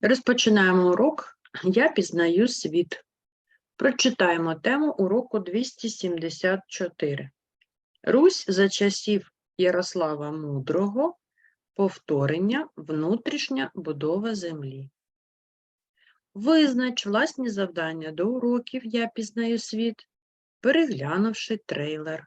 Розпочинаємо урок Я пізнаю світ. Прочитаємо тему уроку 274. Русь за часів Ярослава Мудрого. Повторення внутрішня будова землі. Визнач власні завдання до уроків Я пізнаю світ, переглянувши трейлер.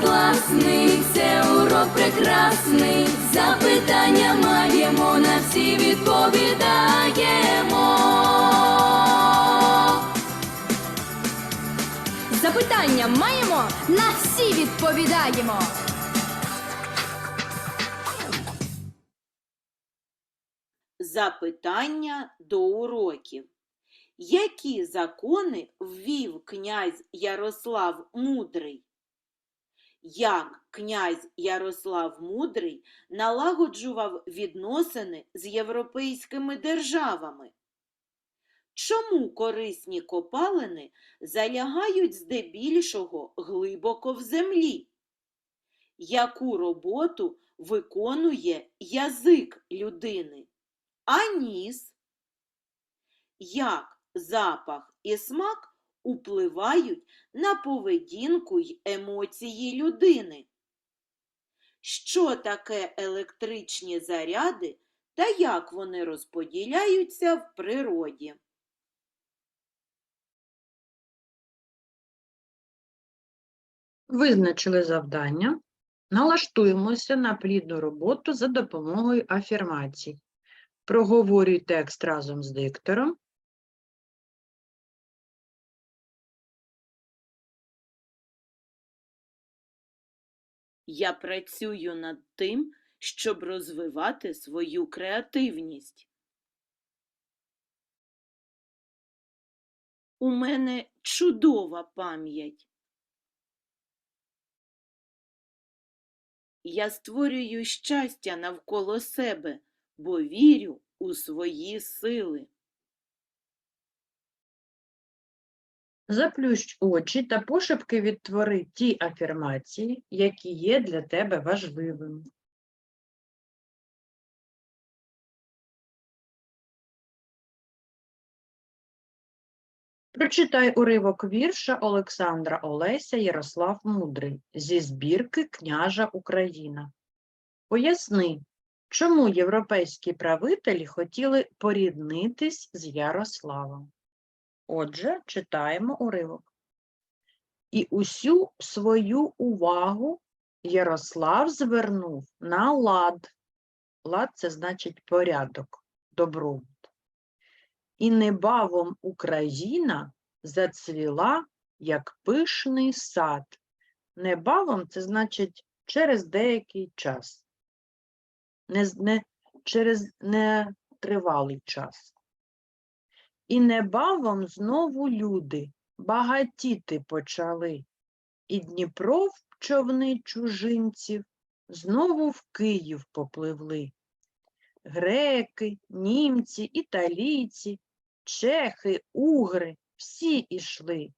класний, це урок прекрасний. Запитання маємо, на всі відповідаємо. Запитання маємо, на всі відповідаємо. Запитання до уроків. Які закони ввів князь Ярослав Мудрий? Як князь Ярослав Мудрий налагоджував відносини з європейськими державами? Чому корисні копалини залягають здебільшого глибоко в землі? Яку роботу виконує язик людини? А ніс? Як запах і смак впливають на поведінку й емоції людини? Що таке електричні заряди та як вони розподіляються в природі? Визначили завдання. Налаштуємося на плідну роботу за допомогою афірмацій. Проговорюй текст разом з диктором. Я працюю над тим, щоб розвивати свою креативність. У мене чудова пам'ять. Я створюю щастя навколо себе, бо вірю у свої сили. Заплющ очі та пошепки відтвори ті афірмації, які є для тебе важливими. Прочитай уривок вірша Олександра Олеся Ярослав Мудрий зі збірки Княжа Україна. Поясни, чому європейські правителі хотіли поріднитись з Ярославом. Отже, читаємо уривок. І усю свою увагу Ярослав звернув на лад. Лад це значить порядок, добробут. І небавом Україна зацвіла, як пишний сад. Небавом це значить через деякий час, не, не, через нетривалий час. І небавом знову люди багатіти почали, і Дніпро в човни чужинців знову в Київ попливли. Греки, німці, італійці, чехи, угри всі ішли,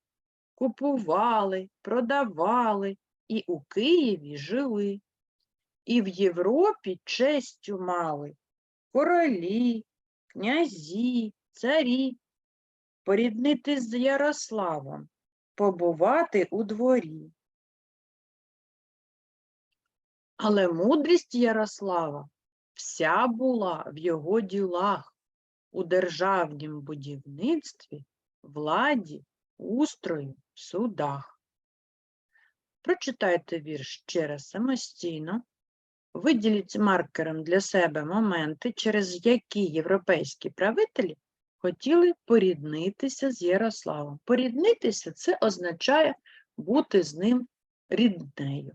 купували, продавали і у Києві жили. І в Європі честю мали королі, князі, царі, поріднитись з Ярославом, побувати у дворі. Але мудрість Ярослава вся була в його ділах, у державнім будівництві, владі, устрою, судах. Прочитайте вірш ще раз самостійно. Виділіть маркером для себе моменти, через які європейські правителі хотіли поріднитися з Ярославом. Поріднитися це означає бути з ним ріднею.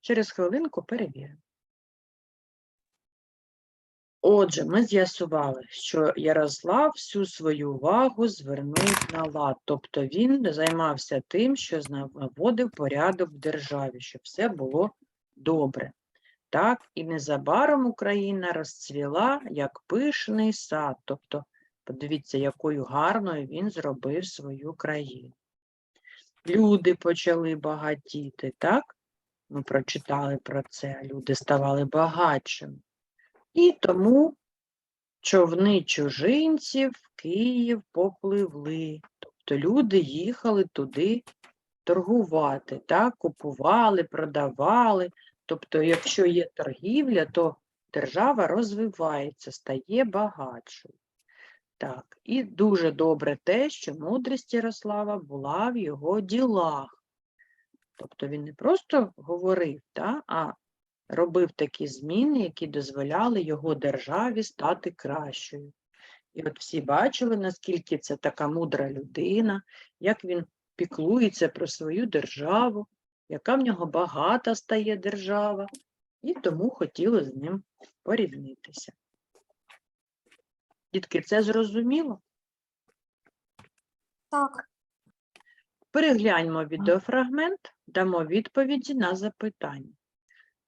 Через хвилинку перевіримо. Отже, ми з'ясували, що Ярослав всю свою увагу звернув на лад, тобто він займався тим, що наводив порядок в державі, щоб все було добре. Так, і незабаром Україна розцвіла як пишний сад, тобто подивіться, якою гарною він зробив свою країну. Люди почали багатіти, так? Ми прочитали про це, люди ставали багатшими. І тому човни чужинців в Київ попливли. Тобто люди їхали туди торгувати, так? купували, продавали. Тобто, якщо є торгівля, то держава розвивається, стає багатшою. Так, і дуже добре те, що мудрість Ярослава була в його ділах. Тобто він не просто говорив, та, а робив такі зміни, які дозволяли його державі стати кращою. І от всі бачили, наскільки це така мудра людина, як він піклується про свою державу, яка в нього багата стає держава, і тому хотіли з ним порівнитися. Дітки, це зрозуміло? Так. Перегляньмо відеофрагмент, дамо відповіді на запитання.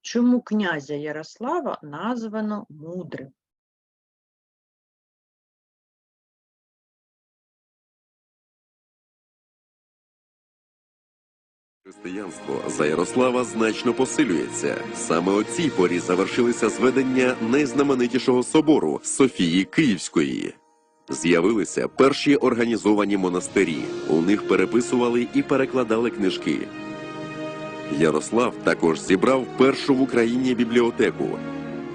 Чому князя Ярослава названо мудрим? Християнство за Ярослава значно посилюється. Саме о цій порі завершилися зведення найзнаменитішого собору Софії Київської. З'явилися перші організовані монастирі. У них переписували і перекладали книжки. Ярослав також зібрав першу в Україні бібліотеку.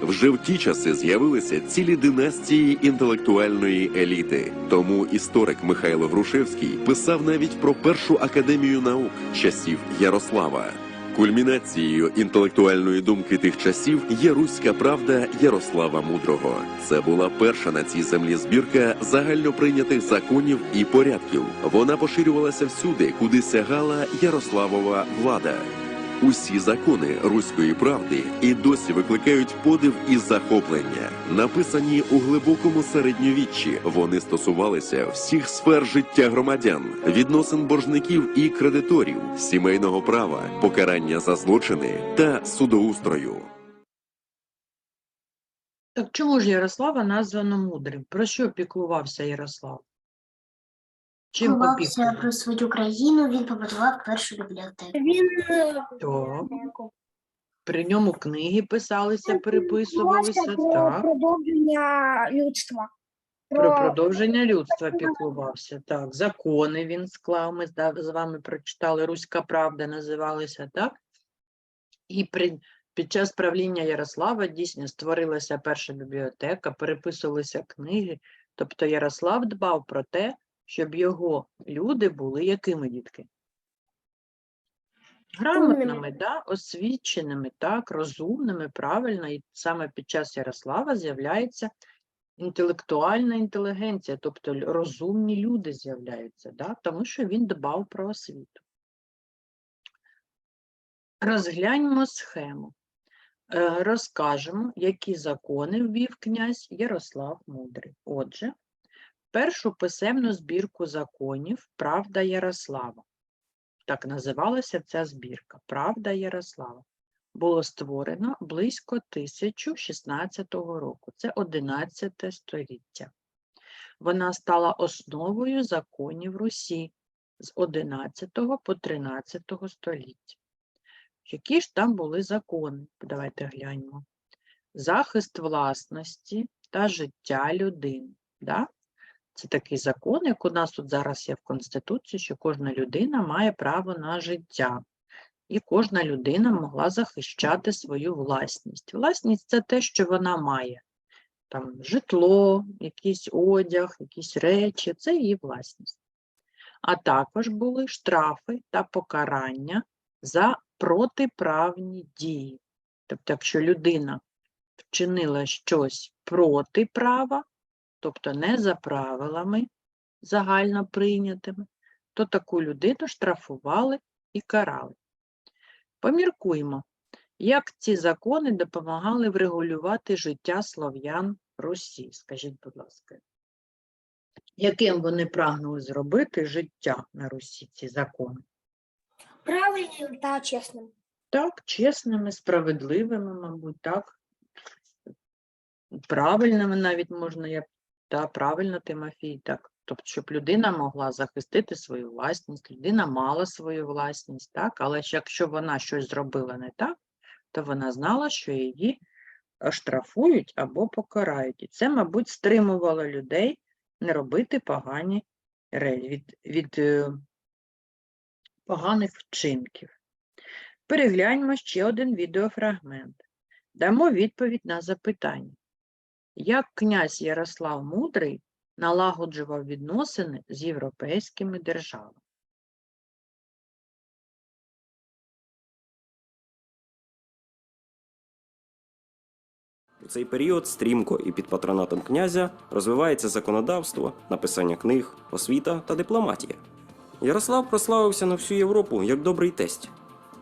Вже в ті часи з'явилися цілі династії інтелектуальної еліти. Тому історик Михайло Грушевський писав навіть про першу академію наук часів Ярослава. Кульмінацією інтелектуальної думки тих часів є руська правда Ярослава Мудрого. Це була перша на цій землі збірка загальноприйнятих законів і порядків. Вона поширювалася всюди, куди сягала Ярославова влада. Усі закони руської правди і досі викликають подив і захоплення. Написані у глибокому середньовіччі, вони стосувалися всіх сфер життя громадян, відносин боржників і кредиторів, сімейного права, покарання за злочини та судоустрою. Так чому ж Ярослава названо мудрим? Про що піклувався Ярослав? Чим Ховався про свою країну, він побудував першу бібліотеку. Він е, Так. При ньому книги писалися, переписувалися, піклувався про так. продовження людства. Про продовження людства піклувався, так. Закони він склав, ми з з вами прочитали, Руська правда називалася, так? І при, під час правління Ярослава дійсно створилася перша бібліотека, переписувалися книги. Тобто Ярослав дбав про те, щоб його люди були якими дітки? Грамотними, да? освіченими, так, розумними, правильно. І саме під час Ярослава з'являється інтелектуальна інтелігенція, тобто розумні люди з'являються, да? тому що він дбав про освіту. Розгляньмо схему. Е, Розкажемо, які закони ввів князь Ярослав Мудрий. Отже, першу писемну збірку законів Правда Ярослава. Так називалася ця збірка Правда Ярослава. Було створено близько 1016 року. Це 11 століття. Вона стала основою законів Русі з 11 по 13 століття. Які ж там були закони? Давайте гляньмо. Захист власності та життя людини. Да? Це такий закон, як у нас тут зараз є в Конституції, що кожна людина має право на життя. І кожна людина могла захищати свою власність. Власність це те, що вона має. Там житло, якийсь одяг, якісь речі це її власність. А також були штрафи та покарання за протиправні дії. Тобто, якщо людина вчинила щось проти права, тобто не за правилами загально прийнятими, то таку людину штрафували і карали. Поміркуємо, як ці закони допомагали врегулювати життя слов'ян Русі. Скажіть, будь ласка, яким вони прагнули зробити життя на Русі, ці закони? Правильним та чесним. Так, чесними, справедливими, мабуть, так. Правильними навіть можна, я б- та правильно, Тимофій, так. Тобто, щоб людина могла захистити свою власність, людина мала свою власність, так, але якщо вона щось зробила не так, то вона знала, що її штрафують або покарають. І це, мабуть, стримувало людей не робити погані від, від е, поганих вчинків. Перегляньмо ще один відеофрагмент. Дамо відповідь на запитання. Як князь Ярослав Мудрий налагоджував відносини з європейськими державами? У цей період стрімко і під патронатом князя розвивається законодавство, написання книг, освіта та дипломатія. Ярослав прославився на всю Європу як добрий тесть,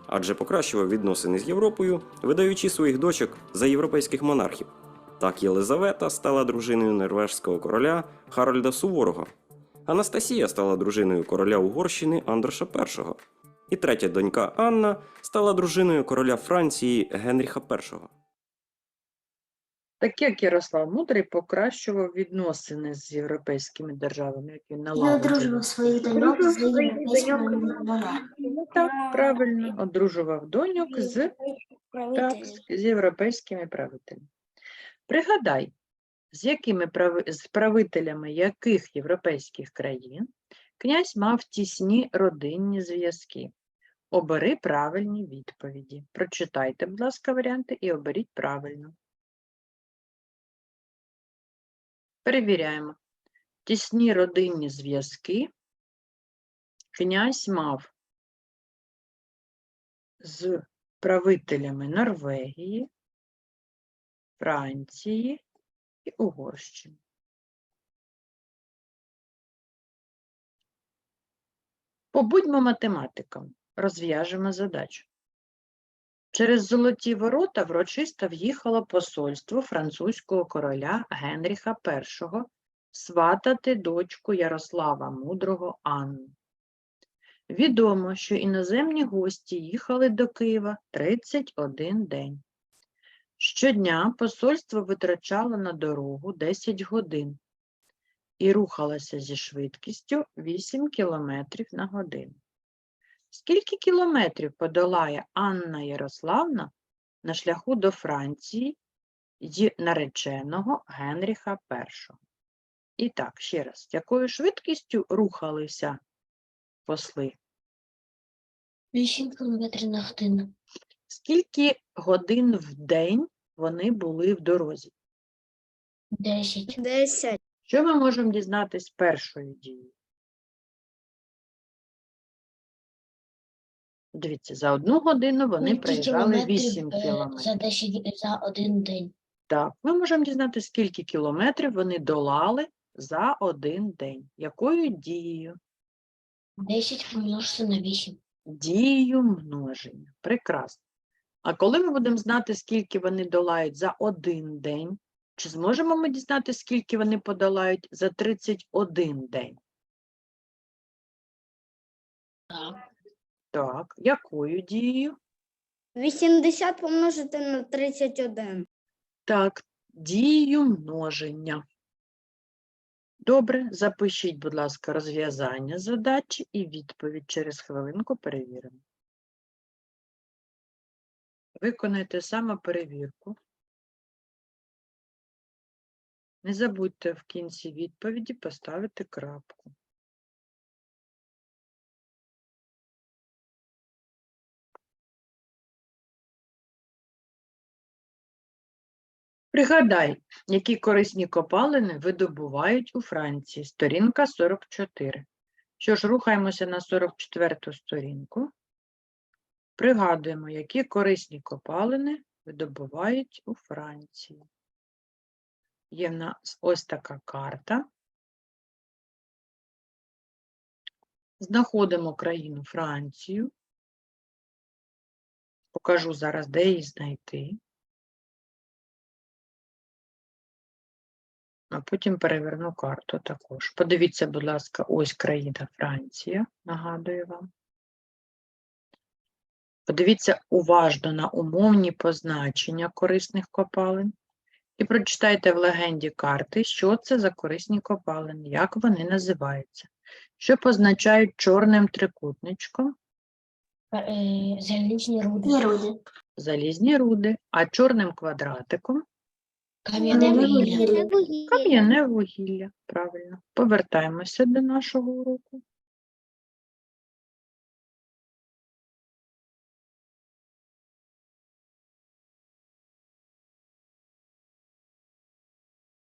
адже покращував відносини з Європою, видаючи своїх дочок за європейських монархів. Так Єлизавета стала дружиною норвежського короля Харальда Суворого. Анастасія стала дружиною короля Угорщини Андроша І. І третя донька Анна стала дружиною короля Франції Генріха І. Так як Ярослав Мудрий покращував відносини з європейськими державами, як він І налагоджував? одружував своїх доньок з європейськими. Ну, Так, правильно, одружував доньок з Так, з європейськими правителями. Пригадай, з якими правителями яких європейських країн князь мав тісні родинні зв'язки. Обери правильні відповіді. Прочитайте, будь ласка, варіанти і оберіть правильно. Перевіряємо. Тісні родинні зв'язки князь мав з правителями Норвегії, Франції і Угорщини. Побудьмо математиком, розв'яжемо задачу. Через золоті ворота врочисто в'їхало посольство французького короля Генріха І сватати дочку Ярослава Мудрого Анну. Відомо, що іноземні гості їхали до Києва 31 день. Щодня посольство витрачало на дорогу 10 годин і рухалося зі швидкістю 8 км на годину. Скільки кілометрів подолає Анна Ярославна на шляху до Франції й нареченого Генріха І? І так, ще раз, якою швидкістю рухалися посли? 8 кілометрів на годину. Скільки годин в день вони були в дорозі? 10. Десять. Що ми можемо дізнатись з першої дії? Дивіться, за одну годину вони Скільки проїжджали кілометрів, 8 е, кілометрів. За 10 за один день. Так, ми можемо дізнатися, скільки кілометрів вони долали за один день. Якою дією? 10 помножити на 8. Дією множення. Прекрасно. А коли ми будемо знати, скільки вони долають за один день, чи зможемо ми дізнати, скільки вони подолають за 31 день? Так. Так, якою дією? 80 помножити на 31. Так, дією множення. Добре, запишіть, будь ласка, розв'язання задачі і відповідь через хвилинку перевіримо. Виконайте самоперевірку. Не забудьте в кінці відповіді поставити крапку. Пригадай, які корисні копалини видобувають у Франції. Сторінка 44. Що ж, рухаємося на 44 сторінку. Пригадуємо, які корисні копалини видобувають у Франції. Є в нас ось така карта. Знаходимо країну Францію. покажу зараз, де її знайти. А потім переверну карту також. Подивіться, будь ласка, ось країна Франція, нагадую вам. Подивіться уважно на умовні позначення корисних копалин і прочитайте в легенді карти, що це за корисні копалини, як вони називаються, що позначають чорним трикутничком Залізні руди. Руди. залізні руди, а чорним квадратиком Кам'яне вугілля. кам'яне вугілля. Правильно. Повертаємося до нашого уроку.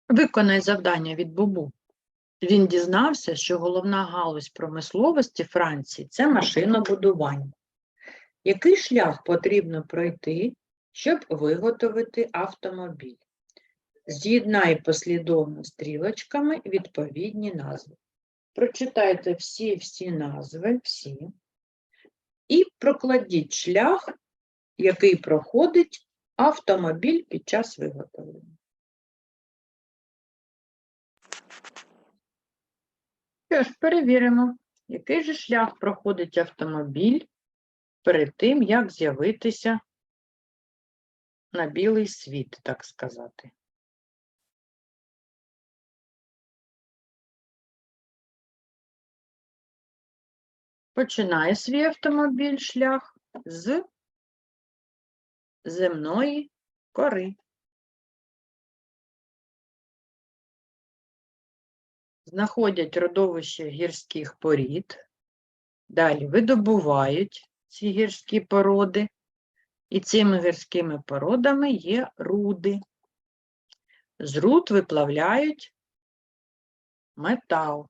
Виконай завдання від Бубу. Він дізнався, що головна галузь промисловості Франції це машинобудування. Який шлях потрібно пройти, щоб виготовити автомобіль? З'єднай послідовно стрілочками відповідні назви. Прочитайте всі-всі назви, всі, і прокладіть шлях, який проходить автомобіль під час виготовлення. Що ж, перевіримо, який же шлях проходить автомобіль перед тим, як з'явитися на білий світ, так сказати. Починає свій автомобіль шлях з земної кори. Знаходять родовище гірських порід, далі видобувають ці гірські породи, і цими гірськими породами є руди. З руд виплавляють метал.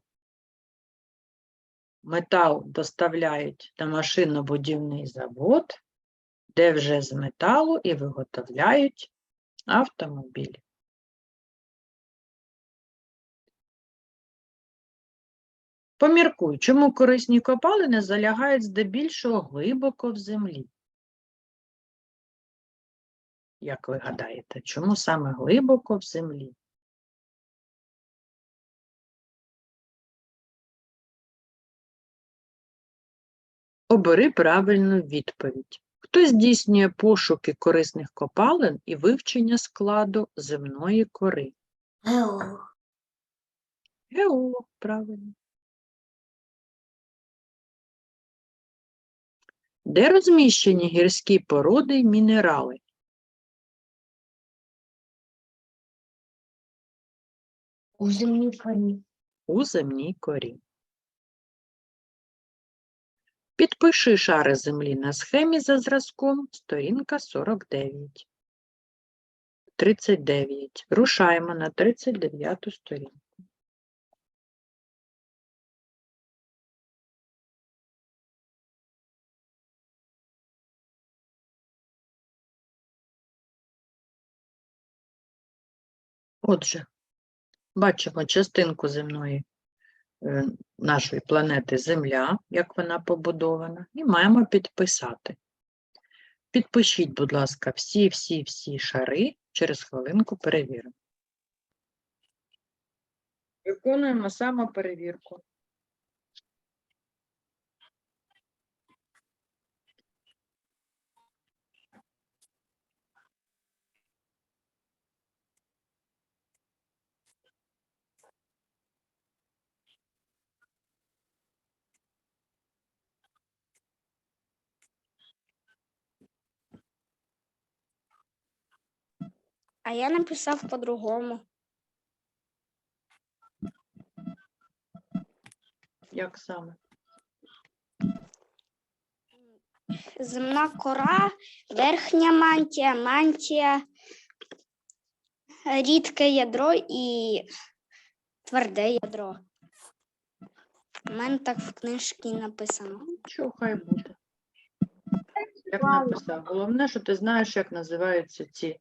Метал доставляють на машинно-будівний завод, де вже з металу і виготовляють автомобіль. Поміркуй, чому корисні копалини залягають здебільшого глибоко в землі? Як ви гадаєте, чому саме глибоко в землі? Обери правильну відповідь. Хто здійснює пошуки корисних копалин і вивчення складу земної кори? Геолог. Геолог, правильно. Де розміщені гірські породи й мінерали? У земній корі. у земній корі. Підпиши шари землі на схемі за зразком, сторінка 49. 39. Рушаємо на 39 сторінку. Отже, бачимо частинку земної е, нашої планети Земля, як вона побудована, і маємо підписати. Підпишіть, будь ласка, всі-всі-всі шари, через хвилинку перевіримо. Виконуємо самоперевірку. А я написав по-другому. Як саме? Земна кора, верхня мантія, мантія, рідке ядро і тверде ядро. У мене так в книжці написано. Що хай буде. Як написав. Головне, що ти знаєш, як називаються ці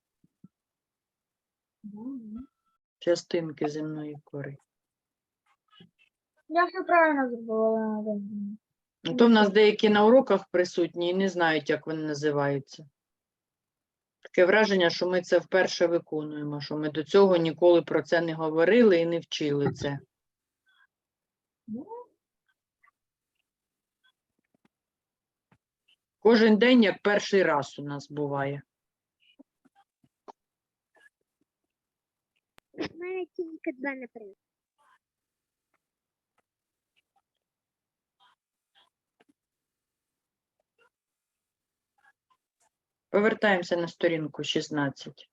частинки земної кори. Я все правильно зробила. Ну, То в нас деякі на уроках присутні і не знають, як вони називаються. Таке враження, що ми це вперше виконуємо, що ми до цього ніколи про це не говорили і не вчили це. Кожен день як перший раз у нас буває. Мене тільки два наприклад. Повертаємося на сторінку 16.